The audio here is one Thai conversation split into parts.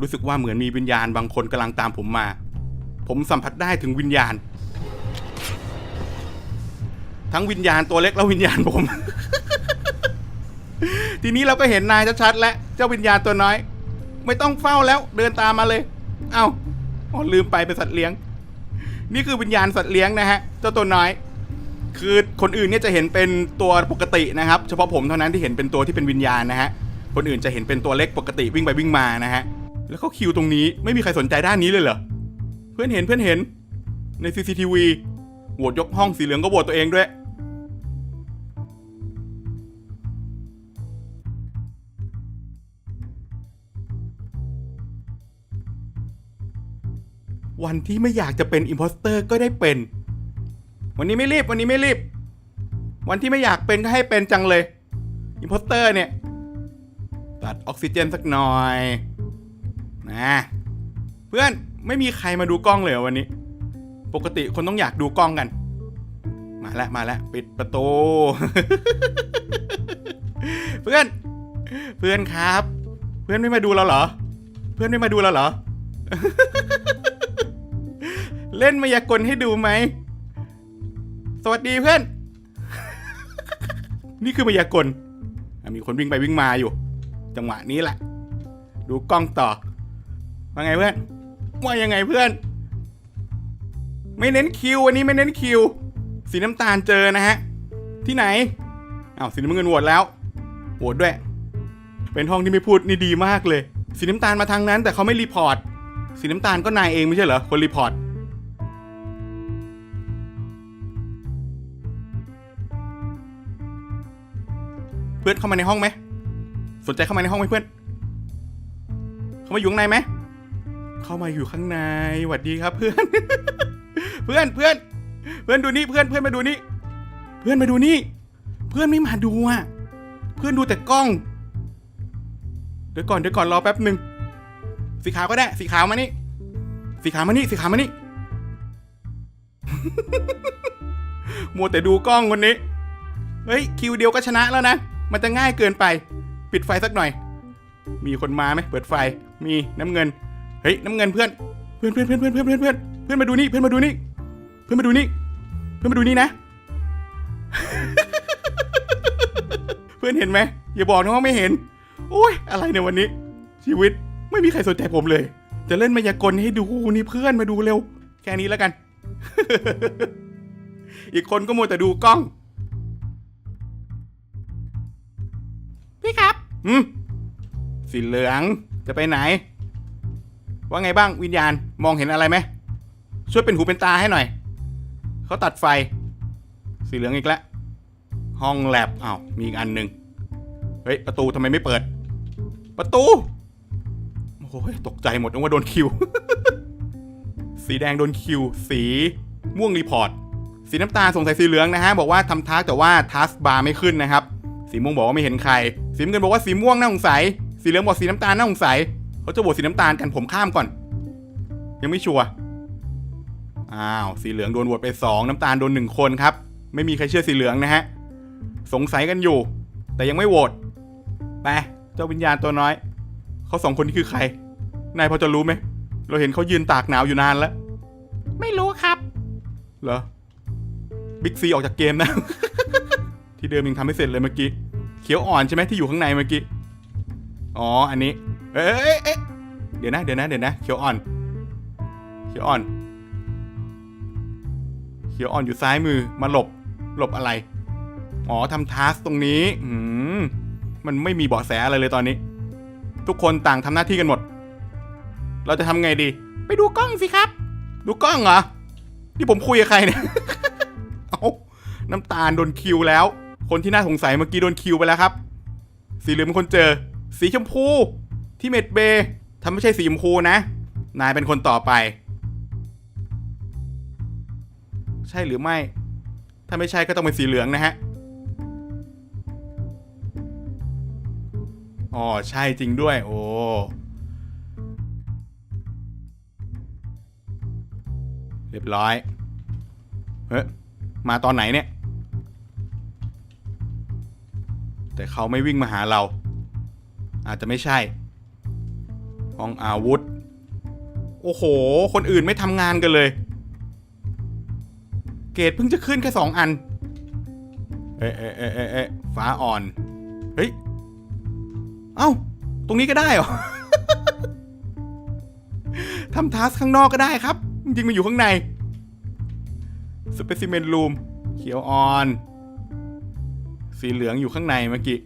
รู้สึกว่าเหมือนมีวิญญาณบางคนกำลังตามผมมา ผมสัมผัสได้ถึงวิญญาณ ทั้งวิญญาณตัวเล็กและวิญญาณผม ทีนี้เราก็เห็นนายชัดๆและเจ้าวิญญาณตัวน้อย ไม่ต้องเฝ้าแล้วเดินตามมาเลย เอา้าอ๋อลืมไปเป็นสัตว์เลี้ยง นี่คือวิญญาณสัตว์เลี้ยงนะฮะ เจ้าตัวน้อย คือคนอื่นเนี่ยจะเห็นเป็นตัวปกตินะครับ เฉพาะผมเท่านั้นที่เห็นเป็นตัวที่เป็นวิญญาณนะฮะคนอื่นจะเห็นเป็นตัวเล็กปกติวิ่งไปวิ่งมานะฮะ แล้วเขาคิวตรงนี้ไม่มีใครสนใจด้านนี้เลยเหรอ เพื่อนเห็นเพื่อนเห็น ใน CCTV โหวตยกห้องสีเหลืองก็โหวตตัวเองด้วย วันที่ไม่อยากจะเป็นอิมโพสเตอร์ก็ได้เป็น วันนี้ไม่รีบวันนี้ไม่รีบ วันที่ไม่อยากเป็นก็ให้เป็นจังเลย อิมโพสเตอร์เนี่ย ตัดออกซิเจนสักหน่อย นะเพื่อนไม่มีใครมาดูกล้องเลยวันนี้ ปกติคนต้องอยากดูกล้องกัน มาแล้วมาแล้วปิดประตู เพื่อน เพื่อนครับ เพื่อนไม่มาดูเราเหรอ เพื่อนไม่มาดูเราเหรอ เล่นมายากลให้ดูไหมสวัสดีเพื่อน นี่คือมายากลมีคนวิ่งไปวิ่งมาอยู่ จังหวะนี้แหละ ดูกล้องต่อ ว่าไงเพื่อน ว่ายังไงเพื่อน ไม่เน้นคิววันนี้ไม่เน้นคิว สีน้ำตาลเจอนะฮะ ที่ไหนอ้าวสีน้ำเงินโหวตแล้วโหวตด้วย เป็นห้องที่ไม่พูดนี่ดีมากเลย สีน้ำตาลมาทางนั้น แต่เขาไม่รีพอร์ต สีน้ำตาลก็นายเองไม่ใช่เหรอคนรีพอร์ตเพื่อนเข้ามาในห้องไหม สนใจเข้ามาในห้องไหมเพื่อน เข้ามาอยู่ข้างในไหม เข้ามาอยู่ข้างในหวัดดีครับเพื่อน เพื่อนเพื่อน เพื่อนดูนี่เพื่อนเพื่อนมาดูนี่ เพื่อนมาดูนี่ เพื่อนไม่มาดูอะ เพื่อนดูแต่กล้อง เดี๋ยวก่อนเดี๋ยวก่อนรอแป๊บหนึ่งสีขาวก็ได้ สีขาวมานี่ สีขาวมานี่สีขาวมานี่ มัวแต่ดูกล้องคนนี้ เฮ้ยคิวเดียวก็ชนะแล้วนะ มันจะง่ายเกินไป ปิดไฟสักหน่อย มีคนมาไหมเปิดไฟ มีน้ำเงิน เฮ้ยน้ำเงินเพื่อนเพื่อนเพื่อนเพื่อนเพื่อนเพื่อนเพื่อนเพื่อนเพื่อนมาดูนี่เพื่อนมาดูนี่ เพื่อนมาดูนี่ เพื่อนมาดูนี่นะ เพื่อนเห็นไหมอย่าบอกนะว่าไม่เห็นโอ้ยอะไรในวันนี้ ชีวิตไม่มีใครสนใจผมเลย จะเล่นมายากลให้ดูนี่เพื่อนมาดูเร็ว แค่นี้แล้วกัน อีกคนก็มัวแต่ดูกล้อง พี่ครับอืมสีเหลืองจะไปไหน ว่าไงบ้างวิญญาณมองเห็นอะไรไหมช่วยเป็นหูเป็นตาให้หน่อยเขาตัดไฟ สีเหลืองอีกแล้วห้องแลบอ้าวมีอีกอันหนึ่งเฮ้ยประตูทำไมไม่เปิด ประตูโอ้ยตกใจหมดนึกว่าโดนคิว สีแดงโดนคิว สีม่วงรีพอร์ตสีน้ำตาลสงสัยสีเหลืองนะฮะบอกว่าทำทักแต่ว่าทัสบาร์ไม่ขึ้นนะครับ สีม่วงบอกว่าไม่เห็นใคร สีเงินบอกว่าสีม่วงน่าสงสัย สีเหลืองบอกสีน้ำตาลน่าสงสัย เขาจะโหวตสีน้ำตาลกันผมข้ามก่อน ยังไม่ชัวร์อ้าวสีเหลืองโดนโหวตไปสองน้ำตาลโดนหนึ่งคนครับ ไม่มีใครเชื่อสีเหลืองนะฮะ สงสัยกันอยู่ แต่ยังไม่โหวตไปเจ้าวิญญาณตัวน้อยเขาสองคนนี้คือใคร นายพอจะรู้ไหมเราเห็นเขายืนตากหนาวอยู่นานแล้ว ไม่รู้ครับ เหรอบิ๊กซีออกจากเกมนะ ที่เดิมยังทำไม่เสร็จเลยเมื่อกี้เขียวอ่อนใช่ไหมที่อยู่ข้างในเมื่อกี้ อ๋อ อันนี้ เอ๊ะเอ๊ะเอ๊ะเดี๋ยวนะ เดี๋ยวนะ เดี๋ยวนะ เขียวอ่อน เขียวอ่อน เขียวอ่อนอยู่ซ้ายมือ มาหลบ หลบอะไร อ๋อทำทัสตรงนี้ อืม มันไม่มีเบาะแสอะไรเลยตอนนี้ ทุกคนต่างทำหน้าที่กันหมด เราจะทำไงดี ไปดูกล้องสิครับ ดูกล้องเหรอ ที่ผมคุยกับใครเนี่ย เอาน้ำตาลโดนคิวแล้ว คนที่น่าสงสัยเมื่อกี้โดนคิวไปแล้วครับ สีเหลืองเป็นคนเจอ สีชมพู ที่เมดเบย์ถ้าไม่ใช่สีชมพูนะ นายเป็นคนต่อไป ใช่หรือไม่ ถ้าไม่ใช่ก็ต้องเป็นสีเหลืองนะฮะ อ๋อ ใช่จริงด้วย โอ้เรียบร้อย เฮ้ย มาตอนไหนเนี่ย แต่เขาไม่วิ่งมาหาเรา อาจจะไม่ใช่ ห้องอาวุธ โอ้โห คนอื่นไม่ทำงานกันเลย เกรดเพิ่งจะขึ้นแค่สองอัน เอ๊ะเอ๊ะเอ๊ะเอ๊ะเฟ้าอ่อน เฮ้ย เอ้า ตรงนี้ก็ได้เหรอทำทัสข้างนอกก็ได้ครับ จริงมันอยู่ข้างในสเปซิเมนรูมเขียวอ่อน สีเหลืองอยู่ข้างในเมื่อกี้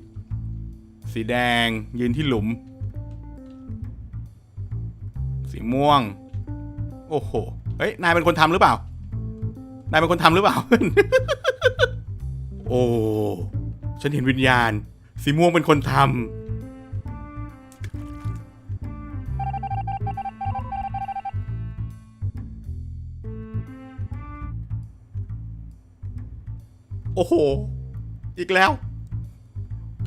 สีแดงยืนที่หลุม สีม่วง โอ้โห เฮ้ย นายเป็นคนทำหรือเปล่า นายเป็นคนทำหรือเปล่า โอ้ ฉันเห็นวิญญาณ สีม่วงเป็นคนทำโอ้โห อีกแล้ว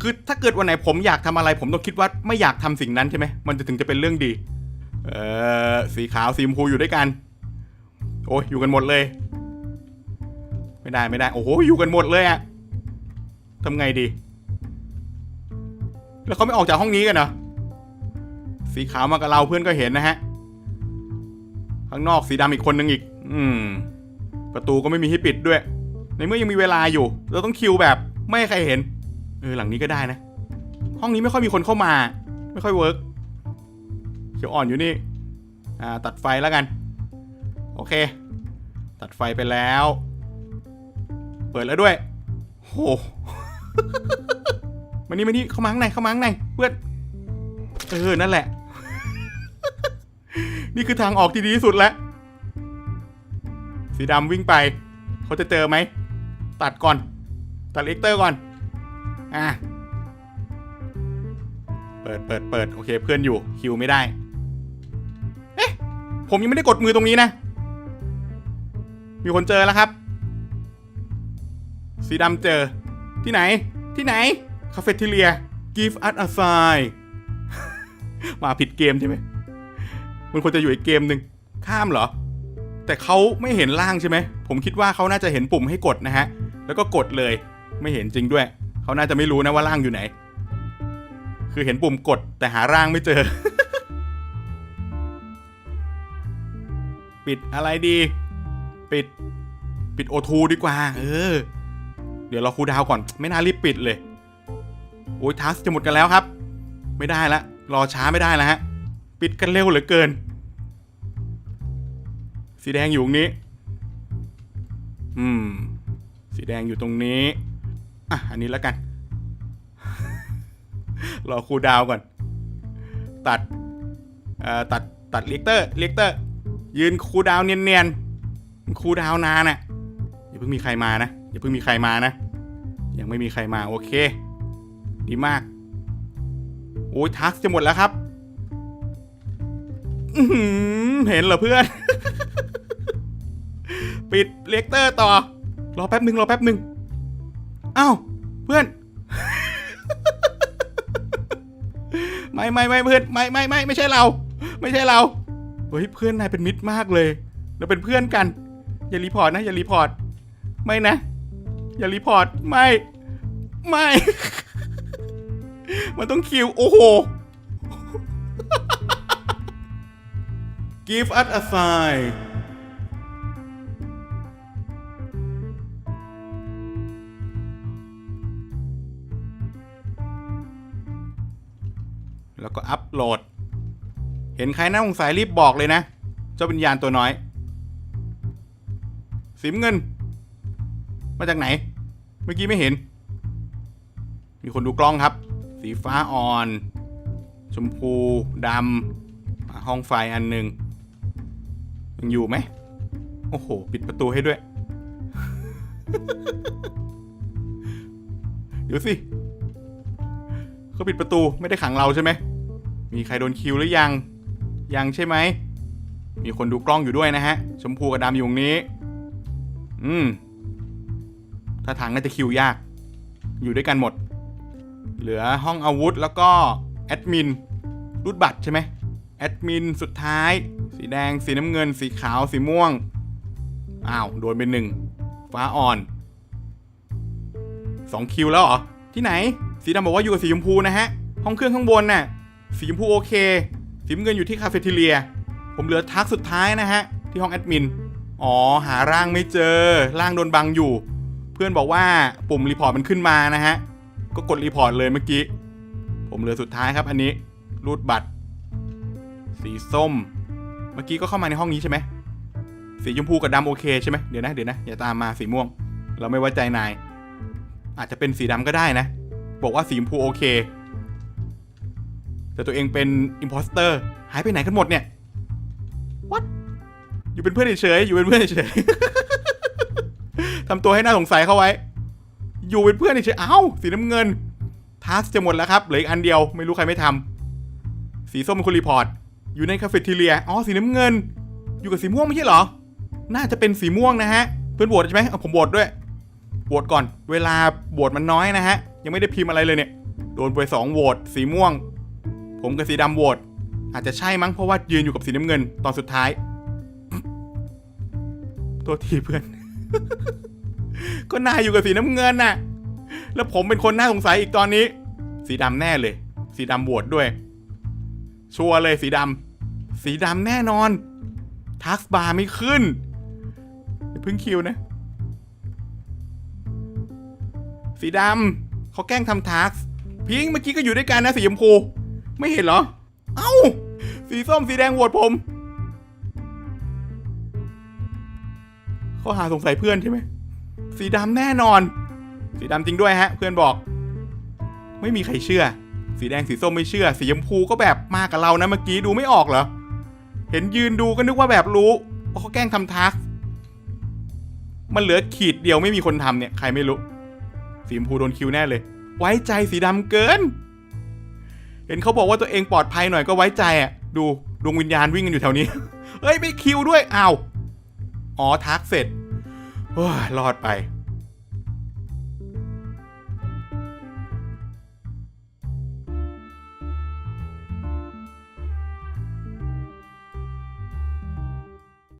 คือถ้าเกิดวันไหนผมอยากทำอะไร ผมต้องคิดว่าไม่อยากทำสิ่งนั้นใช่ไหม มันจะถึงจะเป็นเรื่องดี เออสีขาวสีชมพูอยู่ด้วยกัน โอ้ยอยู่กันหมดเลย ไม่ได้ไม่ได้ โอ้โหอยู่กันหมดเลยอะทำไงดี แล้วเขาไม่ออกจากห้องนี้กันเหรอสีขาวมากับเราเพื่อนก็เห็นนะฮะ ข้างนอกสีดำอีกคนนึงอีก อืม ประตูก็ไม่มีให้ปิดด้วย ในเมื่อยังมีเวลาอยู่ เราต้องคิวแบบ ไม่ให้ใครเห็น เออหลังนี้ก็ได้นะ ห้องนี้ไม่ค่อยมีคนเข้ามา ไม่ค่อยเวิร์ก ขียวอ่อนอยู่นี่อ่าตัดไฟแล้วกัน โอเค ตัดไฟไปแล้ว เปิดแล้วด้วยโหมานี่มานี่เข้ามาข้างในเข้ามาข้างในเพื่อนเออนั่นแหละ นี่คือทางออกที่ดีที่สุดแล้วสีดำวิ่งไป เขาจะเจอไหม ตัดก่อน ตัดเลกเตอร์ก่อน อะ เปิดเปิดเปิดโอเคเพื่อนอยู่คิวไม่ได้ ผมยังไม่ได้กดมือตรงนี้นะ มีคนเจอแล้วครับ สีดำเจอ ที่ไหน ที่ไหน คาเฟ่ทีเลีย give us a sign มาผิดเกมใช่ไหม มันควรจะอยู่อีกเกมหนึ่ง ข้ามเหรอ แต่เขาไม่เห็นล่างใช่ไหม ผมคิดว่าเขาน่าจะเห็นปุ่มให้กดนะฮะ แล้วก็กดเลย ไม่เห็นจริงด้วย เขาน่าจะไม่รู้นะว่าล่างอยู่ไหน คือเห็นปุ่มกดแต่หาร่างไม่เจอ ปิดอะไรดี ปิด ปิดโอทูดีกว่า เออ เดี๋ยวเราคูดาวก่อน ไม่น่ารีบปิดเลย โอ้ยทัสจะหมดกันแล้วครับ ไม่ได้ละ รอช้าไม่ได้แล้วฮะ ปิดกันเร็วเหลือเกิน สีแดงอยู่ตรงนี้ อืม สีแดงอยู่ตรงนี้ อะ อันนี้แล้วกัน รอคูดาวก่อน ตัด เอ่อ ตัด ตัดเลกเตอร์เลกเตอร์ ยืนคูดาวน์เนียนๆคูดาวน์นาน่ะอย่าเพิ่งมีใครมานะอย่าเพิ่งมีใครมานะ ยังไม่มีใครมาโอเค ดีมาก โอ้ยทักจะหมดแล้วครับเห็นเหรอเพื่อน ปิดเลกเตอร์ต่อ รอแป๊บหนึ่งรอแป๊บหนึ่งอ้าวเพื่อน ไม่ไม่ไม่เพื่อนไม่ไม่ไม่ไม่ใช่เรา ไม่ใช่เรา เฮ้ยเพื่อนนายเป็นมิตรมากเลยเราเป็นเพื่อนกัน อย่ารีพอร์ตนะอย่ารีพอร์ตไม่นะ อย่ารีพอร์ตไม่ไม่ มันต้องคิว โอ้โห Give us a sign แล้วก็อัปโหลด เห็นใครน่าสงสัยรีบบอกเลยนะ เจ้าวิญญาณตัวน้อยสีมเงิน มาจากไหน เมื่อกี้ไม่เห็น มีคนดูกล้องครับ สีฟ้าอ่อน ชมพูดำห้องไฟอันหนึ่งยังอยู่ไหม โอ้โห ปิดประตูให้ด้วย เดี๋ยวสิเขาปิดประตูไม่ได้ขังเราใช่ไหมมีใครโดนคิวหรือยัง ยังใช่ไหม มีคนดูกล้องอยู่ด้วยนะฮะ ชมพูกับดำอยู่ตรงนี้ อืม ถ้าทางน่าจะคิวยาก อยู่ด้วยกันหมด เหลือห้องอาวุธแล้วก็แอดมิน รูดบัตรใช่ไหมแอดมินสุดท้าย สีแดง สีน้ำเงิน สีขาว สีม่วง อ้าว โดนเป็นหนึ่ง ฟ้าอ่อนสองคิวแล้วเหรอ ที่ไหน สีดำบอกว่าอยู่กับสีชมพูนะฮะ ห้องเครื่องข้างบนน่ะ สีชมพูโอเค สีน้ำเงินอยู่ที่คาเฟ่ทีเรีย ผมเหลือทักสุดท้ายนะฮะ ที่ห้องแอดมิน อ๋อ หาร่างไม่เจอ ร่างโดนบังอยู่ เพื่อนบอกว่าปุ่มรีพอร์ตมันขึ้นมานะฮะ ก็กดรีพอร์ตเลยเมื่อกี้ ผมเหลือสุดท้ายครับอันนี้ รูดบัตร สีส้ม เมื่อกี้ก็เข้ามาในห้องนี้ใช่ไหม สีชมพูกับดำโอเคใช่ไหมเดี๋ยวนะเดี๋ยวนะอย่าตามมาสีม่วง เราไม่ไว้ใจนาย อาจจะเป็นสีดำก็ได้นะ บอกว่าสีชมพูโอเค แต่ตัวเองเป็นอิมพอสเตอร์หายไปไหนกันหมดเนี่ย What อยู่เป็นเพื่อนเฉยๆอยู่เป็นเพื่อนเฉยๆทำตัวให้น่าสงสัยเข้าไว้ อยู่เป็นเพื่อนเฉยๆเอ้าสีน้ำเงินทัสจะหมดแล้วครับเหลืออีกอันเดียวไม่รู้ใครไม่ทำสีส้มเป็นคนรีพอร์ต อยู่ในคาเฟ่ทีเรียอ๋อสีน้ำเงิน อยู่กับสีม่วงไม่ใช่เหรอ น่าจะเป็นสีม่วงนะฮะ เพื่อนโหวตใช่ไหมเอาผมโหวตด้วยโหวตก่อน เวลาโหวตมันน้อยนะฮะ ยังไม่ได้พิมพ์อะไรเลยเนี่ย โดนไปสองโหวตสีม่วง ผมกับสีดำโหวตอาจจะใช่มั้งเพราะว่ายืนอยู่กับสีน้ำเงินตอนสุดท้าย ตัวทีเพื่อน ก็นายอยู่กับสีน้ำเงินน่ะ แล้วผมเป็นคนน่าสงสัยอีกตอนนี้ สีดำแน่เลย สีดำโหวตด้วย ชัวร์เลยสีดำสีดำแน่นอนทักบาร์ไม่ขึ้นเพิ่งคิวนะ สีดำเขาแกล้งทำทักพิงเมื่อกี้ก็อยู่ด้วยกันนะสีชมพู ไม่เห็นเหรอ เอ้า สีส้มสีแดงโหวตผมเขาหาสงสัยเพื่อนใช่ไหม สีดำแน่นอน สีดำจริงด้วยฮะ เพื่อนบอก ไม่มีใครเชื่อ สีแดงสีส้มไม่เชื่อ สีชมพูก็แบบมากับเรานะเมื่อกี้ดูไม่ออกเหรอ เห็นยืนดูก็นึกว่าแบบรู้ว่าเขาแกล้งทำทัก มันเหลือขีดเดียวไม่มีคนทำเนี่ย ใครไม่รู้ สีชมพูโดนคิวแน่เลย ไว้ใจสีดำเกิน เห็นเขาบอกว่าตัวเองปลอดภัยหน่อยก็ไว้ใจอะ ดูดวงวิญญาณวิ่งกันอยู่แถวนี้เฮ้ยไม่คิวด้วยอ้าว อ๋อทักเสร็จโอ้ยรอดไป